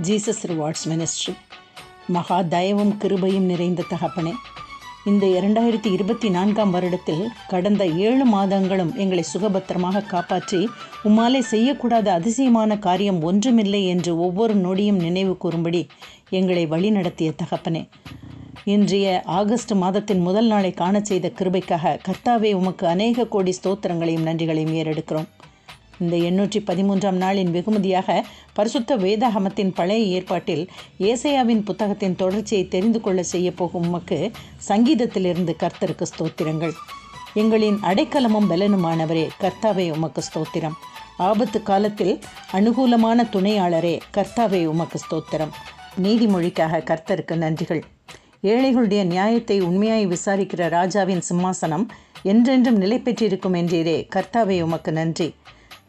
Jesus rewards ministry மகா தயவும் கிருபையும் நிறைந்த தகப்பனே இந்த இரண்டாயிரத்தி இருபத்தி நான்காம் வருடத்தில் கடந்த ஏழு மாதங்களும் எங்களை சுகபத்திரமாக காப்பாற்றி உம்மாலே செய்யக்கூடாத அதிசயமான காரியம் ஒன்றுமில்லை என்று ஒவ்வொரு நொடியும் நினைவு கூறும்படி எங்களை வழிநடத்திய தகப்பனே. இன்றைய ஆகஸ்ட் மாதத்தின் முதல் நாளை காணச் செய்த கிருபைக்காக கர்த்தாவே உமக்கு அநேக கோடி ஸ்தோத்திரங்களையும் நன்றிகளையும் ஏறெடுக்கிறோம். இந்த எண்ணூற்றி பதிமூன்றாம் நாளின் வெகுமதியாக பரிசுத்த வேதாகமத்தின் பழைய ஏற்பாட்டில் ஏசையாவின் புத்தகத்தின் தொடர்ச்சியை தெரிந்து கொள்ள செய்ய போகும் உமக்கு சங்கீதத்திலிருந்து கர்த்தருக்கு ஸ்தோத்திரங்கள். எங்களின் அடைக்கலமும் பலனுமானவரே கர்த்தாவே உமக்கு ஸ்தோத்திரம். ஆபத்து காலத்தில் அனுகூலமான துணையாளரே கர்த்தாவே உமக்கு ஸ்தோத்திரம். நீதிமொழிக்காக கர்த்தருக்கு நன்றிகள். ஏழைகளுடைய நியாயத்தை உண்மையாய் விசாரிக்கிற ராஜாவின் சிம்மாசனம் என்றென்றும் நிலை பெற்றிருக்கும் என்றீரே கர்த்தாவே உமக்கு நன்றி.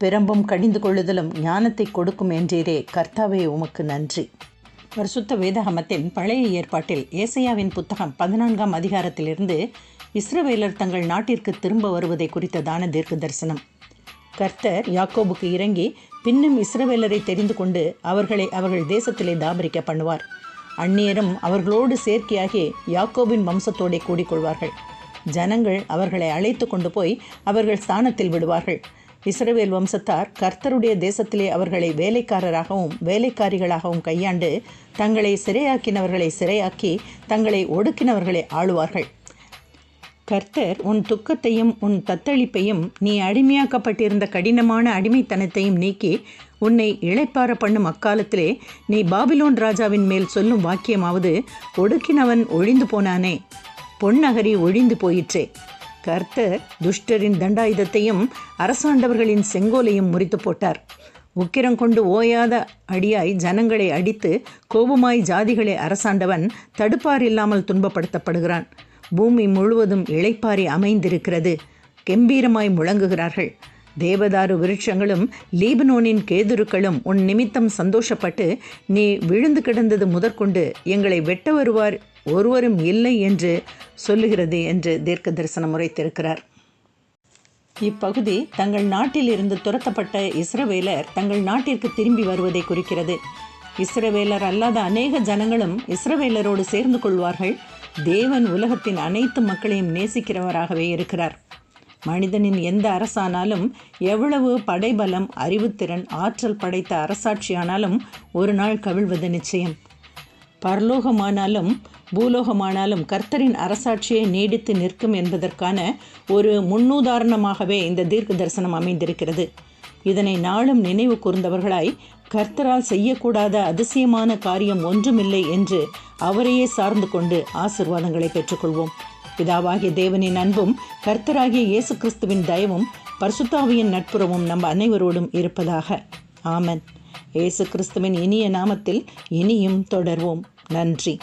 பிரம்பும் கடிந்து கொள்ளுதலும் ஞானத்தை கொடுக்கும் என்றீரே கர்த்தாவே உமக்கு நன்றி. பரிசுத்த வேதகமத்தின் பழைய ஏற்பாட்டில் ஏசையாவின் புத்தகம் பதினான்காம் அதிகாரத்திலிருந்து இஸ்ரவேலர் தங்கள் நாட்டிற்கு திரும்ப வருவதை குறித்ததான தீர்க்க தரிசனம் கர்த்தர் யாக்கோபுக்கு இறங்கி பின்னும் இஸ்ரவேலரை தெரிந்து கொண்டு அவர்களை அவர்கள் தேசத்திலே தாபரிக்க பண்ணுவார். அந்நியரும் அவர்களோடு சேர்க்கையாகி யாக்கோபின் வம்சத்தோடே கூடிக்கொள்வார்கள். ஜனங்கள் அவர்களை அழைத்து கொண்டு போய் அவர்கள் ஸ்தானத்தில் விடுவார்கள். இஸ்ரவேல் வம்சத்தார் கர்த்தருடைய தேசத்திலே அவர்களை வேலைக்காரராகவும் வேலைக்காரிகளாகவும் கையாண்டு தங்களை சிறையாக்கினவர்களை சிறையாக்கி தங்களை ஒடுக்கினவர்களை ஆளுவார்கள். கர்த்தர் உன் துக்கத்தையும் உன் தத்தளிப்பையும் நீ அடிமையாக்கப்பட்டிருந்த கடினமான அடிமைத்தனத்தையும் நீக்கி உன்னை இழைப்பார பண்ணும் அக்காலத்திலே நீ பாபிலோன் ராஜாவின் மேல் சொல்லும் வாக்கியமாவது ஒடுக்கினவன் ஒழிந்து போனானே பொன்னகரி ஒழிந்து போயிற்றே. கர்த்தர் துஷ்டரின் தண்டாயுதத்தையும் அரசாண்டவர்களின் செங்கோலையும் முறித்து போட்டார். உக்கிரம் கொண்டு ஓயாத அடியாய் ஜனங்களை அடித்து கோபமாய் ஜாதிகளை அரசாண்டவன் தடுப்பார் இல்லாமல் துன்பப்படுத்தப்படுகிறான். பூமி முழுவதும் இளைப்பாரி அமைந்திருக்கிறது. கெம்பீரமாய் முழங்குகிறார்கள். தேவதாரு விருட்சங்களும் லீபனோனின் கேதுருக்களும் உன் நிமித்தம் சந்தோஷப்பட்டு நீ விழுந்து கிடந்தது முதற்கொண்டு எங்களை வெட்ட வருவார் ஒருவரும் இல்லை என்று சொல்லுகிறது என்று தீர்க்க தரிசனம் உரைத்திருக்கிறார் இப்பகுதி தங்கள் நாட்டில் இருந்து துரத்தப்பட்ட இஸ்ரவேலர் தங்கள் நாட்டிற்கு திரும்பி வருவதை குறிக்கிறது. இஸ்ரவேலர் அல்லாத அநேக ஜனங்களும் இஸ்ரவேலரோடு சேர்ந்து கொள்வார்கள். தேவன் உலகத்தின் அனைத்து மக்களையும் நேசிக்கிறவராகவே இருக்கிறார். மனிதனின் எந்த அரசானாலும் எவ்வளவு படைபலம் அறிவுத்திறன் ஆற்றல் படைத்த அரசாட்சியானாலும் ஒரு நாள் கவிழ்வது நிச்சயம். பரலோகமானாலும் பூலோகமானாலும் கர்த்தரின் அரசாட்சியை நீடித்து நிற்கும் என்பதற்கான ஒரு முன்னுதாரணமாகவே இந்த தீர்க்க தரிசனம் அமைந்திருக்கிறது. இதனை நாளும் நினைவு கூர்ந்தவர்களாய் கர்த்தரால் செய்யக்கூடாத அதிசயமான காரியம் ஒன்றுமில்லை என்று அவரையே சார்ந்து கொண்டு ஆசிர்வாதங்களை பெற்றுக்கொள்வோம். பிதாவாகிய தேவனின் அன்பும் கர்த்தராகிய இயேசு கிறிஸ்துவின் தயவும் பரிசுத்தாவியின் நட்புறவும் நம் அனைவரோடும் இருப்பதாக. ஆமன். இயேசு கிறிஸ்துவின் இனிய நாமத்தில் இனியும் தொடர்வோம். நன்றி.